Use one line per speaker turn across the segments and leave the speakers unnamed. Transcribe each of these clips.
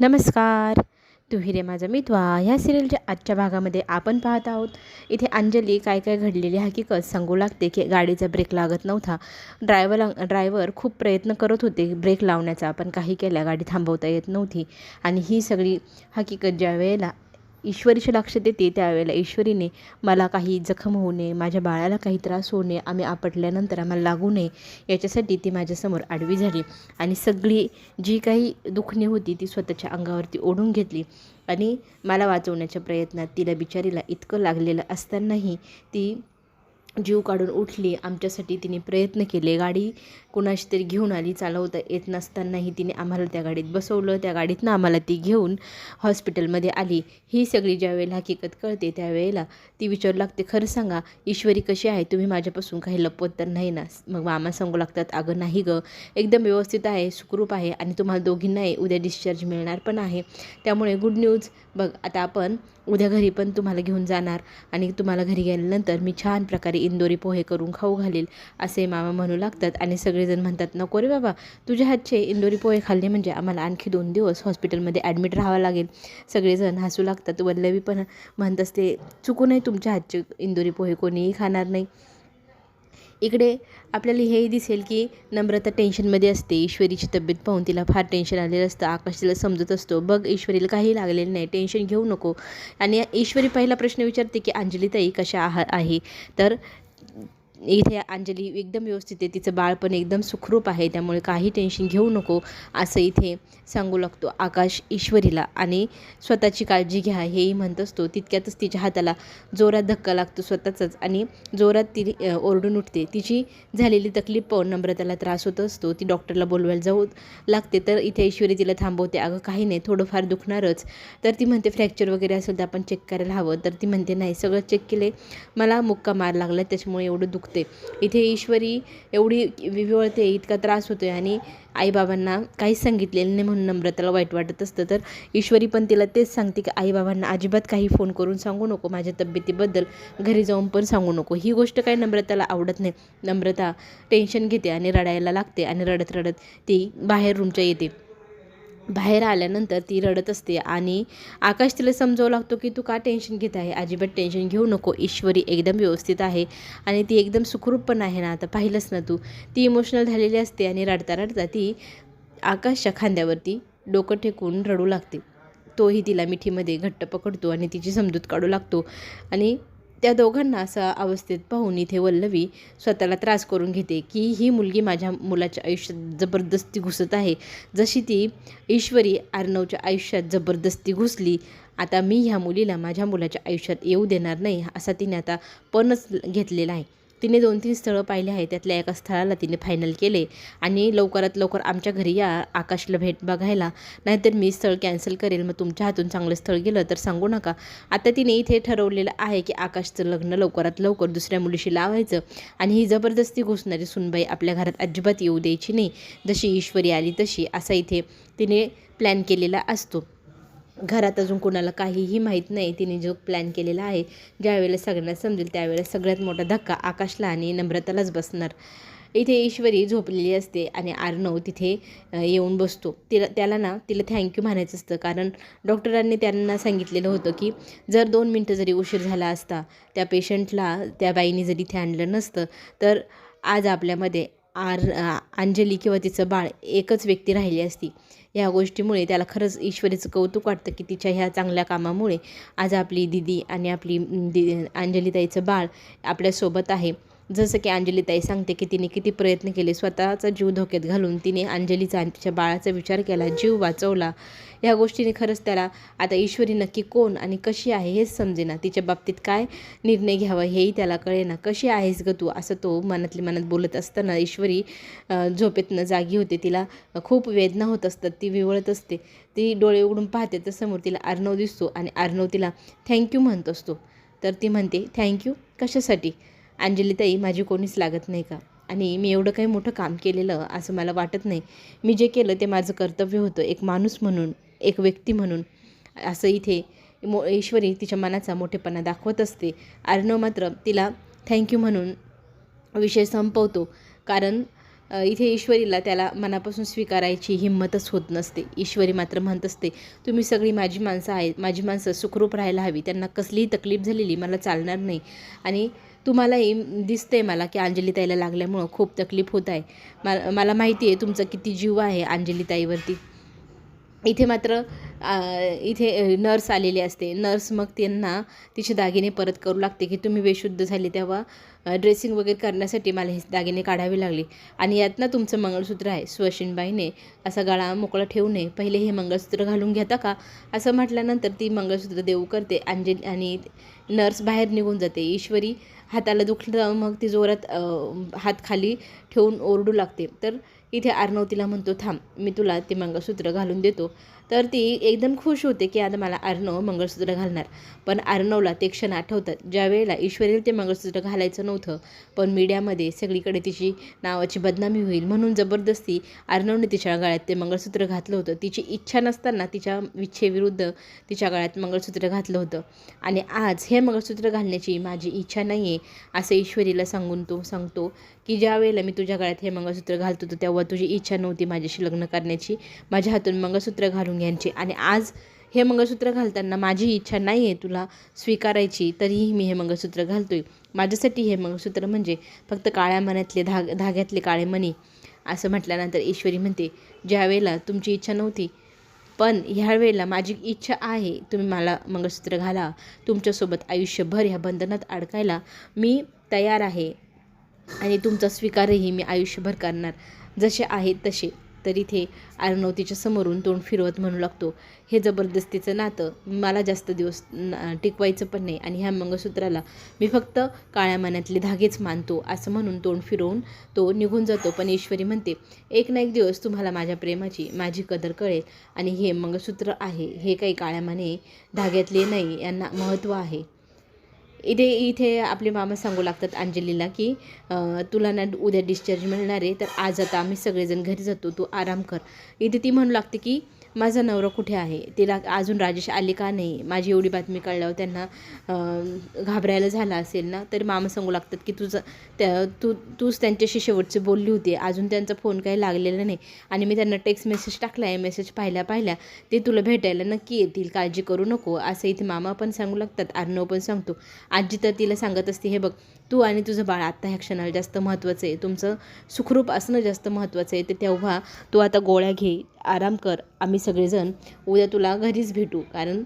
नमस्कार. तू हिरे माझा मितवा. ह्या सिरियलच्या आजच्या भागामध्ये आपण पाहत आहोत इथे अंजली काय काय घडलेली हकीकत सांगू लागते की गाडीचा ब्रेक लागत नव्हता. ड्रायव्हर ड्रायव्हर खूप प्रयत्न करत होते ब्रेक लावण्याचा पण काही केल्या गाडी थांबवता येत नव्हती. आणि ही सगळी हकीकत ज्या वेळेला ईश्वरीचे लक्ष देते त्यावेळेला. ईश्वरीने मला काही जखम होऊ नये माझ्या बाळाला काही त्रास होऊ नये आम्ही आपटल्यानंतर आम्हाला लागू नये याच्यासाठी ती माझ्यासमोर आडवी झाली आणि सगळी जी काही दुखणी होती ती स्वतःच्या अंगावरती ओढून घेतली आणि मला वाचवण्याच्या प्रयत्नात तिला बिचारीला इतकं लागलेलं असतानाही ती जीव काढून उठली. आमच्यासाठी तिने प्रयत्न केले. गाडी कुणाशी तरी घेऊन आली. चालवता येत नसतानाही तिने आम्हाला त्या गाडीत बसवलं. त्या गाडीतनं आम्हाला ती घेऊन हॉस्पिटलमध्ये आली. ही सगळी ज्यावेळेला हकीकत कळते त्यावेळेला ती विचारू लागते खरं सांगा ईश्वरी कशी आहे? तुम्ही माझ्यापासून काही लपवत तर नाही ना? मग मामा सांगू लागतात अगं नाही गं. एकदम व्यवस्थित आहे सुखरूप आहे आणि तुम्हाला दोघींनाही उद्या डिस्चार्ज मिळणार पण आहे. त्यामुळे गुड न्यूज बघ आता आपण उद्या घरी पण तुम्हाला घेऊन जाणार आणि तुम्हाला घरी गेल्यानंतर मी छान प्रकारे इंदोरी पोहे करून खाऊ घालील असे मामा म्हणू लागतात आणि सगळेजण म्हणतात नको रे बाबा तुझ्या हातचे इंदोरी पोहे खाल्ले म्हणजे आम्हाला आणखी दोन दिवस हॉस्पिटलमध्ये ॲडमिट राहावं लागेल. सगळेजण हसू लागतात. वल्लवी पण म्हणत असते चुकू नये तुमच्या हातचे इंदोरी पोहे कोणीही खाणार नाही. इकडे आपल्याला हेही दिसेल की नम्रता टेन्शनमध्ये असते. ईश्वरीची तब्येत पाहून तिला फार टेन्शन आलेलं असतं. आकाश तिला समजत असतो. बघ ईश्वरीला काही लागलेलं नाही. टेन्शन घेऊ नको. आणि ईश्वरी पहिला प्रश्न विचारते की अंजलीताई कशा आहा आहे? तर इथे अंजली एकदम व्यवस्थित आहे. तिचं बाळ पण एकदम सुखरूप आहे. त्यामुळे काही टेन्शन घेऊ नको असं इथे सांगू लागतो आकाश ईश्वरीला. आणि स्वतःची काळजी घ्या हेही म्हणत असतो. तितक्यातच तिच्या हाताला जोरात धक्का लागतो स्वतःचाच. आणि जोरात ती ओरडून उठते. तिची झालेली तकलीफ पाहून नम्रताला त्रास होत असतो. ती डॉक्टरला बोलवायला जाऊ लागते. तर इथे ईश्वरी तिला थांबवते. अगं काही नाही. थोडंफार दुखणारच. तर ती म्हणते फ्रॅक्चर वगैरे असेल तर आपण चेक करायला हवं. तर ती म्हणते नाही सगळं चेक केले मला मुक्का मार लागला त्याच्यामुळे एवढं दुखते इथे ईश्वरी एवढी विवळते इतका त्रास होतोय आणि आईबाबांना काहीच सांगितलेलं नाही म्हणून नम्रताला वाईट वाटत असतं. तर ईश्वरी पण तिला तेच सांगते की आईबाबांना अजिबात काही फोन करून सांगू नको माझ्या तब्येतीबद्दल घरी जाऊन पण सांगू नको. ही गोष्ट काही नम्रताला आवडत नाही. नम्रता टेन्शन घेते आणि रडायला लागते आणि रडत रडत ती बाहेर रूमच्या येते. बाहेर आल्यानंतर ती रडत असते आणि आकाश तिला समजावं लागतो की तू का टेन्शन घेत आहे? अजिबात टेन्शन घेऊ नको. ईश्वरी एकदम व्यवस्थित आहे आणि ती एकदम सुखरूप पण आहे ना. आता पाहिलंच ना तू? ती इमोशनल झालेली असते आणि रडता रडता ती आकाशच्या खांद्यावरती डोकं ठेकून रडू लागते. तोही तिला मिठीमध्ये घट्ट पकडतो आणि तिची समजूत काढू लागतो आणि त्या दोघांना असा अवस्थेत पाहून इथे वल्लवी स्वतःला त्रास करून घेते की ही मुलगी माझ्या मुलाच्या आयुष्यात जबरदस्ती घुसत आहे. जशी ती ईश्वरी अर्णवच्या आयुष्यात जबरदस्ती घुसली आता मी ह्या मुलीला माझ्या मुलाच्या आयुष्यात येऊ देणार नाही असा तिने आता पणच घेतलेला आहे. तिने दोन तीन स्थळं पाहिले आहे त्यातल्या एका स्थळाला तिने फायनल केले. आणि लवकरात लवकर आमच्या घरी या आकाशला भेट बघायला. नाहीतर मी स्थळ कॅन्सल करेल. मग तुमच्या हातून चांगलं स्थळ गेलं तर सांगू नका. आता तिने इथे ठरवलेलं आहे की आकाशचं लग्न लवकरात लवकर दुसऱ्या मुलीशी लावायचं. आणि ही जबरदस्ती घुसणारी सुनबाई आपल्या घरात अजिबात येऊ द्यायची नाही. जशी ईश्वरी आली तशी असा इथे तिने प्लॅन केलेला असतो. घरात अजून कोणाला काहीही माहीत नाही तिने जो प्लॅन केलेला आहे ज्यावेळेला सगळ्यांना समजेल त्यावेळेला सगळ्यात मोठा धक्का आकाशला आणि नम्रतालाच बसणार. इथे ईश्वरी झोपलेली असते आणि आर्णव तिथे येऊन बसतो. तिला त्याला ना तिला थँक्यू म्हणायचं असतं. कारण डॉक्टरांनी त्यांना सांगितलेलं होतं की जर दोन मिनटं जरी उशीर झाला असता त्या पेशंटला त्या बाईने जरी इथे आणलं नसतं तर आज आपल्यामध्ये आर अंजली किंवा तिचं बाळ एकच व्यक्ती राहिली असती. ह्या गोष्टीमुळे त्याला खरंच ईश्वरीचं कौतुक वाटतं की तिच्या ह्या चांगल्या कामामुळे आज आपली दिदी आणि आपली दि अंजलीताईचं बाळ आपल्यासोबत आहे. जसं की अंजलीताई सांगते की तिने किती प्रयत्न केले स्वतःचा जीव धोक्यात घालून तिने अंजलीचा आणि तिच्या बाळाचा विचार केला जीव वाचवला. ह्या गोष्टीने खरंच त्याला आता ईश्वरी नक्की कोण आणि कशी आहे हेच समजेना. तिच्या बाबतीत काय निर्णय घ्यावा हेही त्याला कळेना. कशी आहेस ग तू? असं तो मनातल्या मनात बोलत असताना ईश्वरी झोपेतनं जागी होते. तिला खूप वेदना होत असतात ती विवळत असते. ती डोळे उघडून पाहते तर समोर तिला अर्णव दिसतो आणि अर्णव तिला थँक्यू म्हणत असतो. तर ती म्हणते थँक्यू? कशासाठी? अंजलीताई माझी कोणीच लागत नाही का? आणि मी एवढं काही मोठं काम केलेलं असं मला वाटत नाही. मी जे केलं ते माझं कर्तव्य होतं एक माणूस म्हणून एक व्यक्ती म्हणून. असं इथे मो ईश्वरी तिच्या मनाचा मोठेपणा दाखवत असते. अर्णव मात्र तिला थँक्यू म्हणून विषय संपवतो. कारण इथे ईश्वरीला त्याला मनापासून स्वीकारायची हिंमतच होत नसते. ईश्वरी मात्र म्हणत असते तुम्ही सगळी माझी माणसं आहेत माझी माणसं सुखरूप राहायला हवी. त्यांना कसलीही तकलीफ झालेली मला चालणार नाही. आणि तुम्हालाही दिसतंय मला की अंजली ताईला लागल्यामुळं खूप तकलीफ होत आहे. मला मला माहिती आहे तुमचा किती जीव आहे अंजली ताईवरती. इथे मात्र इथे नर्स आलेली असते. नर्स मग त्यांना तिचे दागिने परत करू लागते की तुम्ही बेशुद्ध झाले तेव्हा ड्रेसिंग वगैरे करण्यासाठी मला हे दागिने काढावे लागले. आणि यातनं तुमचं मंगळसूत्र आहे. सुवशिनबाईने असा गळा मोकळा ठेवू नये. पहिले हे मंगळसूत्र घालून घेता का? असं म्हटल्यानंतर ती मंगळसूत्र देऊ करते अंजली आणि नर्स बाहेर निघून जाते. ईश्वरी हाताला दुखलं मग ती जोरात हात खाली ठेवून ओरडू लागते. तर इथे अर्णव तिला म्हणतो थांब मी तुला ते मंगळसूत्र घालून देतो. तर ती एकदम खुश होते की आता मला अर्णव मंगळसूत्र घालणार. पण अर्णवला ते क्षण आठवतात. ज्यावेळेला ईश्वरील ईश्वरीला ते मंगळसूत्र घालायचं नव्हतं पण मीडियामध्ये सगळीकडे तिची नावाची बदनामी होईल म्हणून जबरदस्ती अर्णवने तिच्या गळ्यात ते मंगळसूत्र घातलं होतं. तिची इच्छा नसताना तिच्या इच्छेविरुद्ध तिच्या गळ्यात मंगळसूत्र घातलं होतं. आणि आज हे मंगळसूत्र घालण्याची माझी इच्छा नाही आहे असं ईश्वरीला सांगून तो सांगतो की ज्या वेळेला मी तुझ्या गळ्यात हे मंगळसूत्र घालतो त्या तेव्हा तुझी इच्छा नव्हती माझ्याशी लग्न करण्याची. माझ्या हातून मंगळसूत्र घालून घ्यायची. आणि आज हे मंगळसूत्र घालताना माझी इच्छा नाही आहे तुला स्वीकारायची तरीही मी हे मंगळसूत्र घालतोय. माझ्यासाठी हे मंगळसूत्र म्हणजे फक्त काळ्या मनातले धाग धाग्यातले काळे मणी. असं म्हटल्यानंतर ईश्वरी म्हणते ज्यावेळेला तुमची इच्छा नव्हती पण ह्या वेळेला माझी इच्छा आहे तुम्ही मला मंगळसूत्र घाला. तुमच्यासोबत आयुष्यभर ह्या बंधनात अडकायला मी तयार आहे आणि तुमचा स्वीकारही मी आयुष्यभर करणार जसे आहेत तसे. तर इथे अर्णव तिच्या समोरून तोंड फिरवत म्हणू लागतो हे जबरदस्तीचं नातं. मला जास्त दिवस टिकवायचं पण नाही आणि ह्या मंगळसूत्राला मी फक्त काळ्या मनातले धागेच मानतो असं म्हणून तोंड फिरवून तो निघून जातो. पण ईश्वरी म्हणते एक ना एक दिवस तुम्हाला माझ्या प्रेमाची माझी कदर कळेल आणि हे मंगळसूत्र आहे. हे काही काळ्या माने धाग्यातले नाही यांना महत्त्व आहे. इथे इथे आपले मामा सांगू लागतात अंजलीला की तुला ना उद्या डिस्चार्ज मिळणार आहे तर आज आता आम्ही सगळेजण घरी जातो तू आराम कर. इथे ती म्हणू लागते की माझा नवरा कुठे आहे? तिला अजून राजेश आले का नाही? माझी एवढी बातमी कळल्यावर त्यांना घाबरायला झालं असेल ना तर मामा सांगू लागतात की तुझं त्या तू तूच त्यांच्याशी शेवटची बोलली होती. अजून त्यांचा फोन काही लागलेला नाही. आणि मी त्यांना टेक्स्ट मेसेज टाकला आहे मेसेज पाहिल्या पाहिल्या. ते तुला भेटायला नक्की येतील. काळजी करू नको. असं इथे मामा पण सांगू लागतात. अर्णव पण सांगतो. आजी तर तिला सांगत असते हे बघ तू आणि तुझं बाळ आत्ता ह्या क्षणाला जास्त महत्त्वाचं आहे. तुमचं सुखरूप असणं जास्त महत्त्वाचं आहे. ते तेव्हा तू आता गोळ्या घे आराम कर. आम्ही सगळेजण उद्या तुला घरीच भेटू. कारण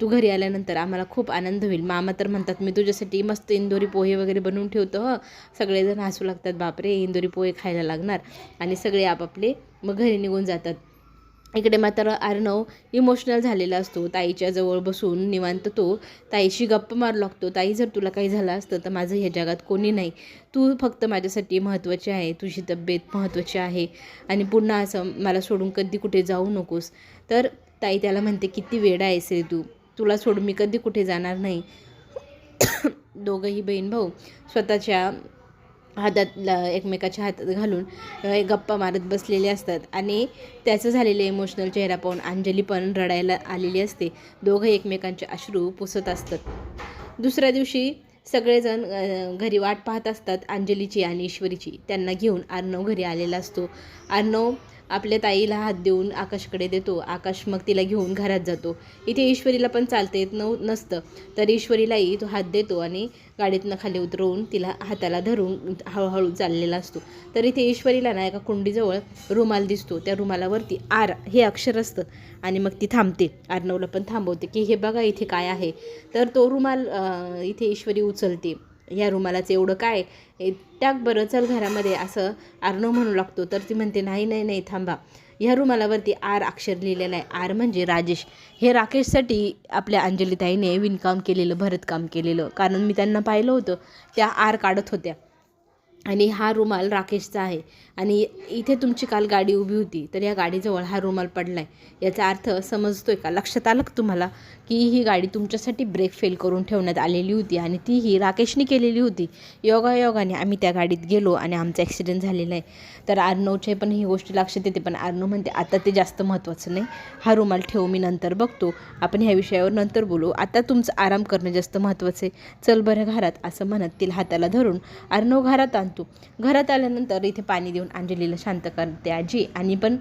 तू घरी आल्यानंतर आम्हाला खूप आनंद होईल. मामा तर म्हणतात मी तुझ्यासाठी मस्त इंदोरी पोहे वगैरे बनवून ठेवतो हं. सगळेजण हसू लागतात बापरे! इंदोरी पोहे खायला लागणार. आणि सगळे आपापले मग घरी निघून जातात. इकडे मात्र अर्णव इमोशनल झालेला असतो. ताईच्या जवळ बसून निवांत तो ताईशी गप्प मारू लागतो. ताई जर तुला काही झालं असतं तर माझं ह्या जगात कोणी नाही. तू फक्त माझ्यासाठी महत्त्वाची आहे. तुझी तब्येत महत्त्वाची आहे. आणि पुन्हा असं मला सोडून कधी कुठे जाऊ नकोस तर ताई त्याला म्हणते किती वेळ आहेस रे तू. तुला सोडून मी कधी कुठे जाणार नाही. दोघंही बहीण भाऊ स्वतःच्या हातात ल- एकमेकाच्या हातात घालून गप्पा मारत बसलेले असतात. आणि त्याचं झालेलं इमोशनल चेहरा पाहून अंजली पण रडायला आलेली असते. दोघं एकमेकांचे अश्रू पुसत असतात. दुसऱ्या दिवशी सगळेजण घरी वाट पाहत असतात अंजलीची आणि ईश्वरीची. त्यांना घेऊन अर्णव घरी आलेला असतो. अर्णव आपल्या ताईला हात देऊन आकाशकडे देतो. आकाश मग तिला घेऊन घरात जातो. इथे ईश्वरीला पण चालता येत नव नसतं. तर ईश्वरीलाही तो हात देतो आणि गाडीतनं खाली उतरवून तिला हाताला धरून हळूहळू चाललेला असतो. तर इथे ईश्वरीला ना एका कुंडीजवळ रुमाल दिसतो. त्या रुमालावरती आर हे अक्षर असतं आणि मग ती थांबते. आरनवला पण थांबवते की हे बघा इथे काय आहे. तर तो रुमाल इथे ईश्वरी उचलते. ह्या रुमालाचं एवढं काय? ए, बरं चल घरामध्ये असं आर्नो म्हणू लागतो. तर ती म्हणते नाही नाही नाही थांबा. ह्या रुमालावरती आर अक्षर लिहिलेलं आहे. आर म्हणजे राजेश. हे राकेशसाठी आपल्या अंजलीताईने विणकाम केलेलं भरतकाम केलेलं. कारण मी त्यांना पाहिलं होतं. त्या आर काढत होत्या. आणि हा रुमाल राकेशचा आहे. आणि इथे तुमची काल गाडी उभी होती तर या गाडीजवळ हा रुमाल पडला आहे याचा अर्थ समजतोय का? लक्षात आलं का तुम्हाला की ही गाडी तुमच्यासाठी ब्रेक फेल करून ठेवण्यात आलेली होती आणि ती ही राकेशने केलेली होती? योगायोगाने आम्ही त्या गाडीत गेलो आणि आमचा ॲक्सिडेंट झालेला आहे. तर अर्णवचे पण ही गोष्ट लक्षात येते पण अर्णव म्हणते आता ते जास्त महत्त्वाचं नाही. हा रुमाल ठेवू मी नंतर बघतो. आपण ह्या विषयावर नंतर बोलू. आता तुमचं आराम करणं जास्त महत्त्वाचं आहे. चल बरं घरात असं म्हणत तिला हाताला धरून आर्नो घरात आण आणतो घरात आल्यानंतर इथे पाणी देऊन अंजलीला शांत करते आजी. आणि पण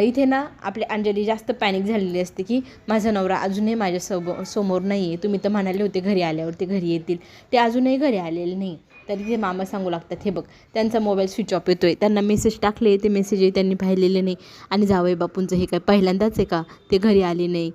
इथे ना आपली अंजली जास्त पॅनिक झालेली असते की माझा नवरा अजूनही माझ्या सोब समोर नाही आहे तुम्ही तर म्हणाले होते घरी आल्यावर ते घरी येतील. ते अजूनही घरी आलेले नाही. तरी ते मामा सांगू लागतात हे बघ त्यांचा मोबाईल स्विच ऑफ येतो आहे त्यांना मेसेज टाकले ते मेसेजही त्यांनी पाहिलेले नाही. आणि जावई बापूंचं हे काय पहिल्यांदाच आहे का? ते घरी आले नाही.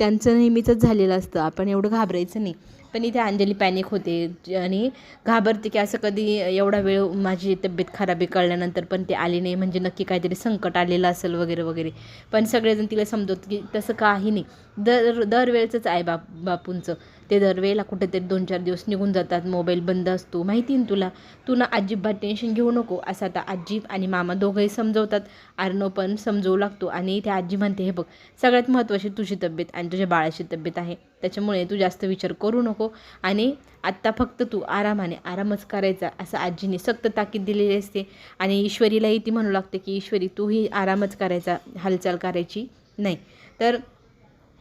त्यांचं नेहमीचंच झालेलं असतं. आपण एवढं घाबरायचं नाही. पण इथे अंजली पॅनिक होते. आणि घाबरते की असं कधी एवढा वेळ माझी तब्येत खराब कळल्यानंतर पण ते आले नाही. म्हणजे नक्की काहीतरी संकट आलेलं असेल वगैरे वगैरे. पण सगळेजण तिला समजवत की तसं काही नाही. दर दरवेळचंच आहे बाप बापूंचं. ते दरवेळेला कुठेतरी दोन चार दिवस निघून जातात मोबाईल बंद असतो. माहिती ना तुला? तू ना अजिबात टेन्शन घेऊ नको. असं आता आजी आणि मामा दोघंही समजवतात. आर्नव पण समजवू लागतो आणि ते आजी म्हणते हे बघ सगळ्यात महत्त्वाची तुझी तब्येत आणि तुझ्या बाळाची तब्येत आहे. त्याच्यामुळे तू जास्त विचार करू नको आणि आत्ता फक्त तू आरामाने आरामच करायचा. असं आजीने सक्त ताकीद दिलेली असते. आणि ईश्वरीलाही ती म्हणू लागते की ईश्वरी तूही आरामच करायचा हालचाल करायची नाही. तर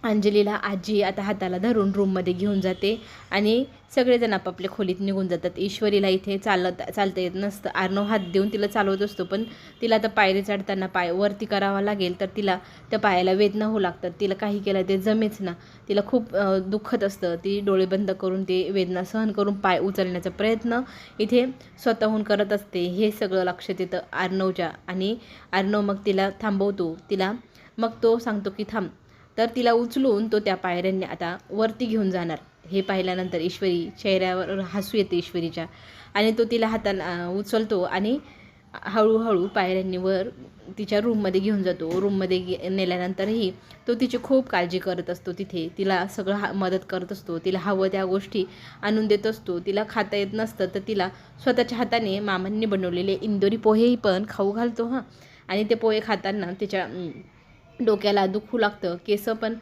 अंजलीला आजी आता हाताला धरून रूममध्ये घेऊन जाते आणि सगळेजण आपापल्या खोलीत निघून जातात. ईश्वरीला इथे चालत चालता येत नसतं. आर्नव हात देऊन तिला चालवत असतो पण तिला आता पायरी चढताना पाय वरती करावा लागेल तर तिला त्या पायाला वेदना होऊ लागतात. तिला काही केलं ते जमेच ना. तिला खूप दुःखत असतं. ती डोळे बंद करून ते वेदना सहन करून पाय उचलण्याचा प्रयत्न इथे स्वतःहून करत असते. हे सगळं लक्षात येतं आर्नवच्या आणि आर्नव मग तिला थांबवतो. तिला मग तो सांगतो की थांब तर तिला उचलून तो त्या पायऱ्यांनी आता वरती घेऊन जाणार. हे पाहिल्यानंतर ईश्वरी चेहऱ्यावर हसू येते ईश्वरीच्या. आणि तो तिला हाताला उचलतो आणि हळूहळू पायऱ्यांनी वर तिच्या रूममध्ये घेऊन जातो. रूममध्ये गे नेल्यानंतरही तो तिची खूप काळजी करत असतो. तिथे तिला सगळं हा मदत करत असतो. तिला हवं त्या गोष्टी आणून देत असतो. तिला खाता येत नसतं तर तिला स्वतःच्या हाताने मामांनी बनवलेले इंदोरी पोहेही पण खाऊ घालतो हां. आणि ते पोहे खाताना तिच्या डोक्याला दुखू लागतं. केस पण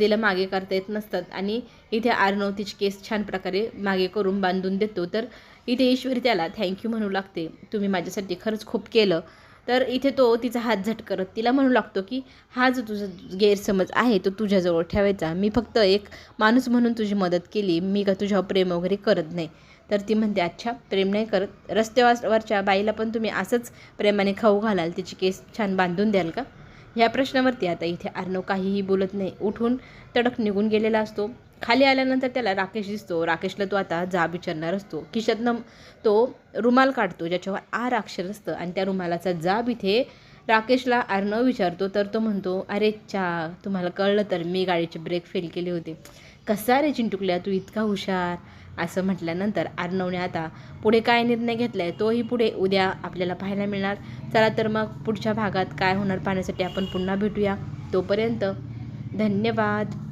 तिला मागे करता येत नसतात. आणि इथे आर्नव तिचे केस छान प्रकारे मागे करून बांधून देतो. तर इथे ईश्वरी त्याला थँक्यू म्हणू लागते. तुम्ही माझ्यासाठी खरंच खूप केलं. तर इथे तो तिचा हात झटकरत तिला म्हणू लागतो की हा जो तुझा गैरसमज आहे तो तुझ्याजवळ ठेवायचा. मी फक्त एक माणूस म्हणून तुझी मदत केली. मी का तुझ्यावर प्रेम वगैरे करत नाही? तर ती म्हणते अच्छा प्रेम नाही करत. रस्त्यावरच्या बाईला पण तुम्ही असंच प्रेमाने खाऊ घालाल. तिचे केस छान बांधून द्याल का? ह्या प्रश्नावरती आता इथे अर्णव काहीही बोलत नाही. उठून तडक निघून गेलेला असतो. खाली आल्यानंतर त्याला राकेश दिसतो. राकेशला तो आता जाब विचारणार असतो. खिशातनं तो रुमाल काढतो ज्याच्यावर आर अक्षर असतं आणि त्या रुमालाचा जाब इथे राकेशला अर्णव विचारतो. तर तो म्हणतो अरे चा तुम्हाला कळलं तर मी गाडीचे ब्रेक फेल केले होते. कसा रे चिंटुकल्या तू इतका हुशार. असं म्हटल्यानंतर अर्णवने आता पुढे काय निर्णय घेतला आहे तोही पुढे उद्या आपल्याला पाहायला मिळणार. चला तर मग पुढच्या भागात काय होणार पाहण्यासाठी आपण पुन्हा भेटूया. तोपर्यंत धन्यवाद.